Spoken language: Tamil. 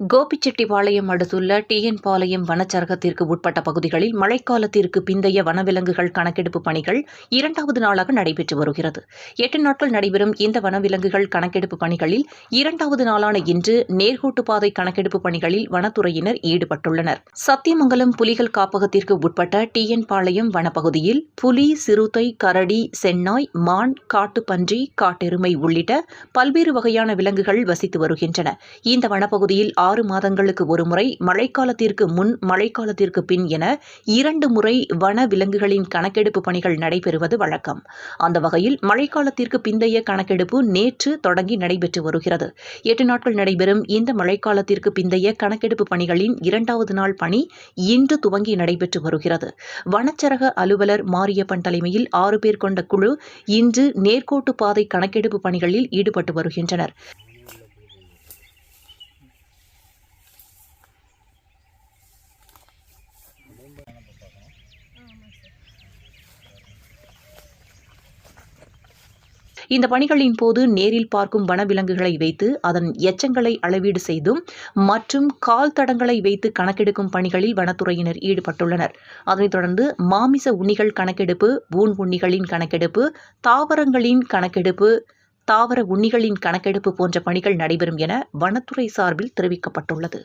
கோபிச்செட்டிப்பாளையம் அடுத்துள்ள டிஎன் பாளையம் வனச்சரகத்திற்கு உட்பட்ட பகுதிகளில் மழைக்காலத்திற்கு பிந்தைய வனவிலங்குகள் கணக்கெடுப்பு பணிகள் இரண்டாவது நாளாக நடைபெற்று வருகிறது. எட்டு நாட்கள் நடைபெறும் இந்த வனவிலங்குகள் கணக்கெடுப்பு பணிகளில் இரண்டாவது நாளான இன்று நேர்கோட்டு பாதை கணக்கெடுப்பு பணிகளில் வனத்துறையினர் ஈடுபட்டுள்ளனர். சத்தியமங்கலம் புலிகள் காப்பகத்திற்கு உட்பட்ட டிஎன் பாளையம் வனப்பகுதியில் புலி சிறுத்தை கரடி சென்னாய் மான் காட்டுப்பன்றி காட்டெருமை உள்ளிட்ட பல்வேறு வகையான விலங்குகள் வசித்து வருகின்றன. இந்த வனப்பகுதியில் ஆறு மாதங்களுக்கு ஒருமுறை மழைக்காலத்திற்கு முன் மழைக்காலத்திற்கு பின் என இரண்டு முறை வன விலங்குகளின் கணக்கெடுப்பு பணிகள் நடைபெறுவது வழக்கம். அந்த வகையில் மழைக்காலத்திற்கு பிந்தைய கணக்கெடுப்பு நேற்று தொடங்கி நடைபெற்று வருகிறது. எட்டு நாட்கள் நடைபெறும் இந்த மழைக்காலத்திற்கு பிந்தைய கணக்கெடுப்பு பணிகளின் இரண்டாவது நாள் பணி இன்று துவங்கி நடைபெற்று வருகிறது. வனச்சரக அலுவலர் மாரியப்பன் தலைமையில் ஆறு பேர் கொண்ட குழு இன்று நேர்கோட்டு பாதை கணக்கெடுப்பு பணிகளில் ஈடுபட்டு வருகின்றனர். இந்த பணிகளின் போது நேரில் பார்க்கும் வனவிலங்குகளை வைத்து அதன் எச்சங்களை அளவீடு செய்தும் மற்றும் கால் தடங்களை வைத்து கணக்கெடுக்கும் பணிகளில் வனத்துறையினர் ஈடுபட்டுள்ளனர். அதனைத் தொடர்ந்து மாமிச உண்ணிகள் கணக்கெடுப்பு ஊன் உண்ணிகளின் கணக்கெடுப்பு தாவரங்களின் கணக்கெடுப்பு தாவர உண்ணிகளின் கணக்கெடுப்பு போன்ற பணிகள் நடைபெறும் என வனத்துறை சார்பில் தெரிவிக்கப்பட்டுள்ளது.